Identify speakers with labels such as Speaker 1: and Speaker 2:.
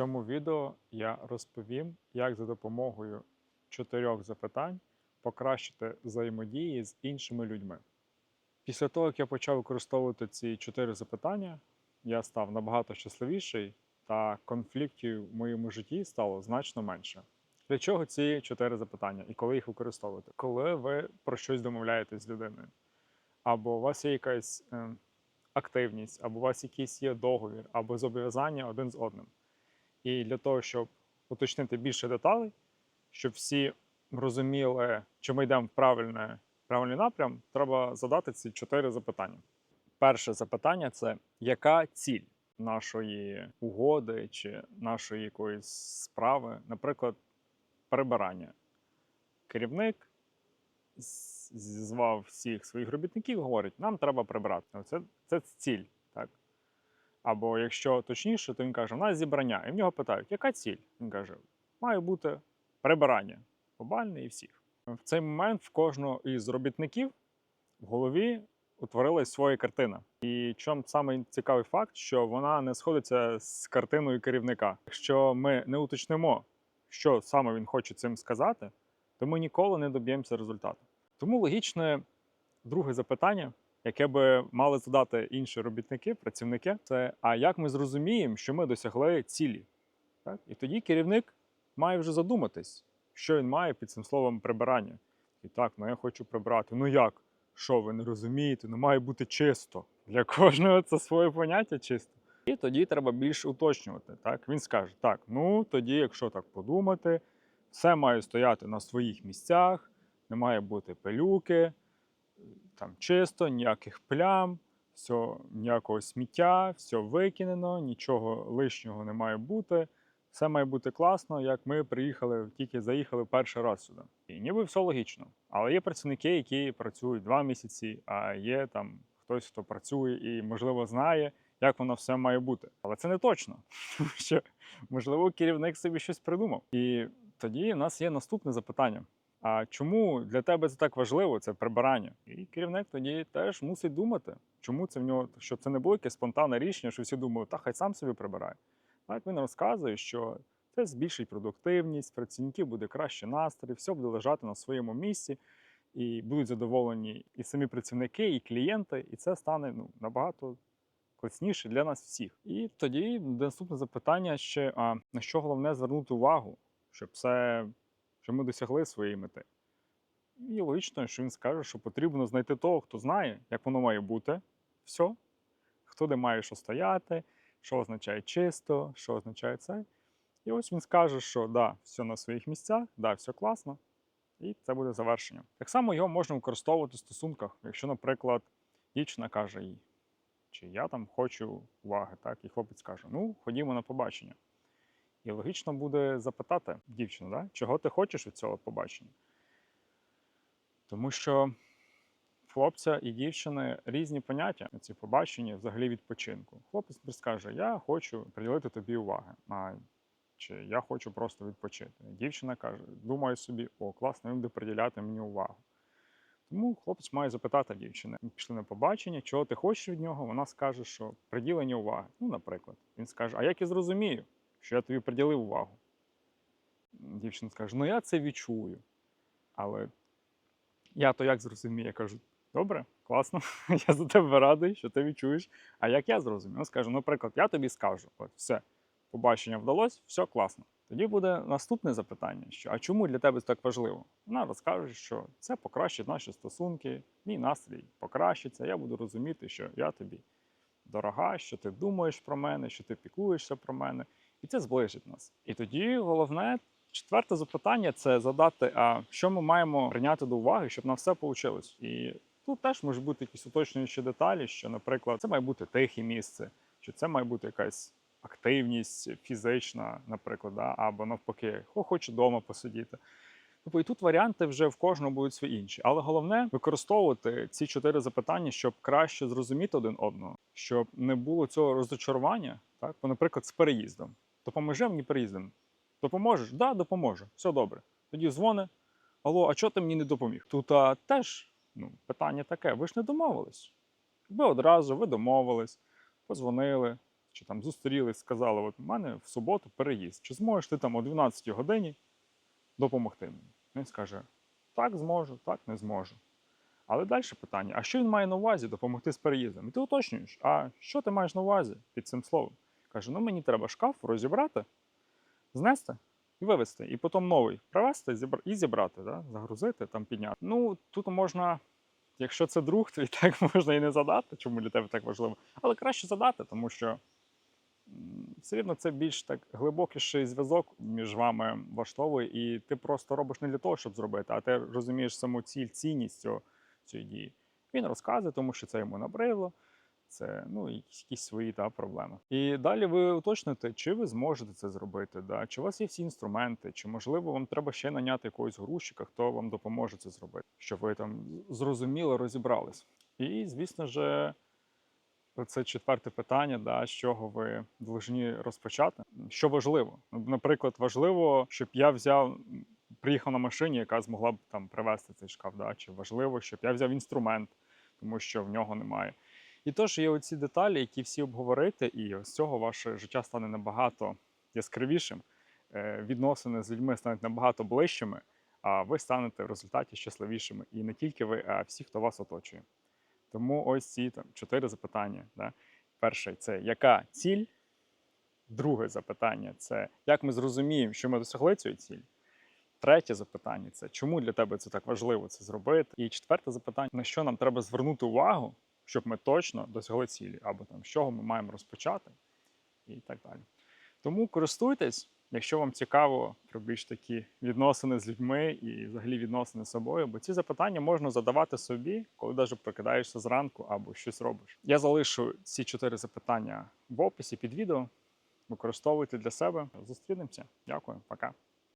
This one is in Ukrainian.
Speaker 1: цьому відео я розповім, як за допомогою чотирьох запитань покращити взаємодії з іншими людьми. Після того, як я почав використовувати ці чотири запитання, я став набагато щасливіший та конфліктів в моєму житті стало значно менше. Для чого ці чотири запитання і коли їх використовувати? Коли ви про щось домовляєтесь з людиною, або у вас є якась е, активність, або у вас якийсь є договір, або зобов'язання один з одним. І для того, щоб уточнити більше деталей, щоб всі розуміли, чи ми йдемо в правильне, правильний напрям, треба задати ці чотири запитання. Перше запитання це яка ціль нашої угоди чи нашої якоїсь справи, наприклад, прибирання. Керівник з- зізвав всіх своїх робітників, говорить, нам треба прибрати. Це, це ціль. Або якщо точніше, то він каже, у нас зібрання. І в нього питають, яка ціль? Він каже, має бути прибирання глобальне і всіх. В цей момент в кожного із робітників в голові утворилась своя картина. І чому саме цікавий факт, що вона не сходиться з картиною керівника. Якщо ми не уточнимо, що саме він хоче цим сказати, то ми ніколи не доб'ємося результату. Тому логічне друге запитання, яке би мали задати інші робітники, працівники, це а як ми зрозуміємо, що ми досягли цілі? Так? І тоді керівник має вже задуматись, що він має під цим словом прибирання. І так, ну я хочу прибрати. Ну як? Що ви не розумієте? Ну має бути чисто. Для кожного це своє поняття чисто. І тоді треба більше уточнювати. Так? Він скаже: так, ну тоді, якщо так подумати, все має стояти на своїх місцях, не має бути пилюки, там чисто, ніяких плям, все, ніякого сміття, все викинено, нічого лишнього не має бути. Все має бути класно, як ми приїхали, тільки заїхали перший раз сюди. І ніби все логічно. Але є працівники, які працюють два місяці, а є там хтось, хто працює і, можливо, знає, як воно все має бути. Але це не точно, тому що, можливо, керівник собі щось придумав. І тоді в нас є наступне запитання: а чому для тебе це так важливо, це прибирання? І керівник тоді теж мусить думати, чому це в нього, щоб це не було якесь спонтанне рішення, що всі думають, та хай сам собі прибирає. Так він розказує, що це збільшить продуктивність, працівників буде краще настрій, все буде лежати на своєму місці, і будуть задоволені і самі працівники, і клієнти, і це стане ну, набагато класніше для нас всіх. І тоді наступне запитання ще: а на що головне звернути увагу, щоб це, щоб ми досягли своєї мети. І логічно, що він скаже, що потрібно знайти того, хто знає, як воно має бути, все, хто де має що стояти, що означає чисто, що означає це. І ось він скаже, що да, все на своїх місцях, да, все класно, і це буде завершення. Так само його можна використовувати в стосунках, якщо, наприклад, дівчина каже їй, чи я там хочу уваги, так, і хлопець каже, ну, ходімо на побачення. І логічно буде запитати дівчину, да, чого ти хочеш від цього побачення. Тому що хлопця і дівчини різні поняття на ці побачення, взагалі відпочинку. Хлопець скаже, я хочу приділити тобі уваги, а, чи я хочу просто відпочити. Дівчина каже, думає собі, о, класно, він буде приділяти мені увагу. Тому хлопець має запитати дівчини. Ми пішли на побачення, чого ти хочеш від нього. Вона скаже, що приділення уваги. Ну, наприклад, він скаже, а як я зрозумію, що я тобі приділив увагу? Дівчина скаже, ну я це відчую. Але я то як зрозумію? Я кажу, добре, класно, я за тебе радий, що ти відчуєш. А як я зрозумів? Він скаже, наприклад, я тобі скажу, от все, побачення вдалося, все класно. Тоді буде наступне запитання: що а чому для тебе це так важливо? Вона розкаже, що це покращить наші стосунки, мій настрій покращиться. Я буду розуміти, що я тобі дорога, що ти думаєш про мене, що ти піклуєшся про мене, і це зближить нас. І тоді головне. Четверте запитання це задати, а що ми маємо прийняти до уваги, щоб на все вийшло. І тут теж можуть бути якісь уточнюючі деталі, що, наприклад, це має бути тихе місце, що це має бути якась активність фізична, наприклад, да? або навпаки, хто хоче вдома посидіти. Тобто і тут варіанти вже в кожному будуть свої інші. Але головне використовувати ці чотири запитання, щоб краще зрозуміти один одного, щоб не було цього розочарування, так, наприклад, з переїздом. Допоможи мені переїздом. Допоможеш? Да, допоможу. Все добре. Тоді дзвони. Алло, а чого ти мені не допоміг? Тут а, теж ну, питання таке: ви ж не домовились. Ви одразу ви домовились, позвонили, чи там зустрілись, сказали, от у мене в суботу переїзд. Чи зможеш ти там о 12 годині допомогти мені? Він скаже: так, зможу, так, не зможу. Але далі питання: а що він має на увазі допомогти з переїздом? І ти уточнюєш, а що ти маєш на увазі під цим словом? Каже: ну мені треба шкаф розібрати, знести і вивезти, і потім новий привезти і зібрати, да? загрузити, там підняти. Ну тут можна, якщо це друг, то і так можна і не задати, чому для тебе так важливо. Але краще задати, тому що все рівно це більш так глибокіший зв'язок між вами влаштовує, і ти просто робиш не для того, щоб зробити, а ти розумієш саму ціль, цінність цього, цієї дії. Він розказує, тому що це йому набридло. Це ну, якісь, свої та, проблеми. І далі ви уточните, чи ви зможете це зробити, да? чи у вас є всі інструменти, чи можливо вам треба ще наняти якогось грузчика, хто вам допоможе це зробити, щоб ви там зрозуміло розібрались. І, звісно ж, це четверте питання, да, з чого ви повинні розпочати. Що важливо? Наприклад, важливо, щоб я взяв, приїхав на машині, яка змогла б там привезти цей шкаф, да? чи важливо, щоб я взяв інструмент, тому що в нього немає. І тож є оці деталі, які всі обговорити, і з цього ваше життя стане набагато яскравішим, е, відносини з людьми стануть набагато ближчими, а ви станете в результаті щасливішими. І не тільки ви, а всі, хто вас оточує. Тому ось ці там чотири запитання. Да? Перше це яка ціль? Друге запитання це як ми зрозуміємо, що ми досягли цієї цілі. Третє запитання це чому для тебе це так важливо це зробити. І четверте запитання: на що нам треба звернути увагу, щоб ми точно досягли цілі, або там з чого ми маємо розпочати, і так далі. Тому користуйтесь, якщо вам цікаво про більш такі відносини з людьми і взагалі відносини з собою, бо ці запитання можна задавати собі, коли навіть прокидаєшся зранку або щось робиш. Я залишу ці чотири запитання в описі під відео. Використовуйте для себе. Зустрінемося. Дякую, пока.